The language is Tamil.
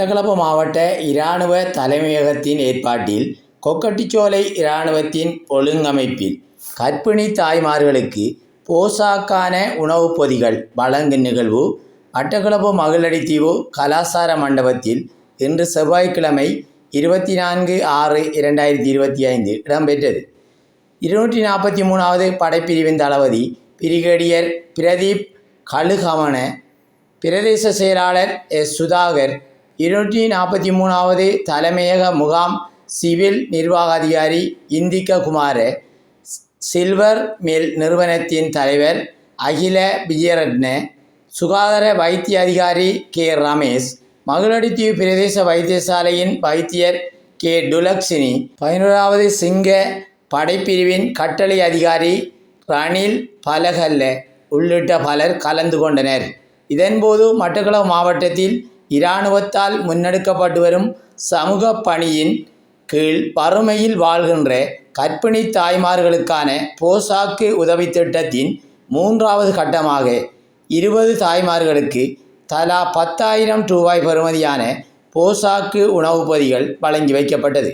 மட்டக்களப்பு மாவட்ட இராணுவ தலைமையகத்தின் ஏற்பாட்டில் கொக்கட்டிச்சோலை இராணுவத்தின் ஒழுங்கமைப்பில் கர்ப்பிணி தாய்மார்களுக்கு போசாக்கான உணவுப் பொதிகள் வழங்கும் நிகழ்வு மட்டக்களப்பு மகளடித்தீவு கலாசார மண்டபத்தில் இன்று செவ்வாய்க்கிழமை இருபத்தி நான்கு ஆறு இரண்டாயிரத்தி இருபத்தி ஐந்து இடம்பெற்றது. இருநூற்றி நாற்பத்தி மூணாவது படைப்பிரிவின் தளபதி பிரிகேடியர் பிரதீப் கழுகமன பிரதேச செயலாளர் எஸ். சுதாகர் இருநூற்றி நாற்பத்தி மூணாவது தலைமையக முகாம் சிவில் நிர்வாக அதிகாரி இந்திக்க குமார் சில்வர் மில் நிறுவனத்தின் தலைவர் அகில விஜயரட்ன சுகாதார வைத்திய அதிகாரி கே. ரமேஷ் மகளடித்தீவு பிரதேச வைத்தியசாலையின் வைத்தியர் கே. டுலக்ஷினி பதினோராவது சிங்க படைப்பிரிவின் கட்டளை அதிகாரி ரணில் பலகல்ல உள்ளிட்ட பலர் கலந்து கொண்டனர். இதன்போது மட்டக்களவு மாவட்டத்தில் இராணுவத்தால் முன்னெடுக்கப்பட்டு வரும் சமூக பணியின் கீழ் வறுமையில் வாழ்கின்ற கர்ப்பிணி தாய்மார்களுக்கான போசாக்கு உதவித் திட்டத்தின் மூன்றாவது கட்டமாக இருபது தாய்மார்களுக்கு தலா பத்தாயிரம் ரூபாய் பெறுமதியான போசாக்கு உணவுப் பொதிகள் வழங்கி வைக்கப்பட்டது.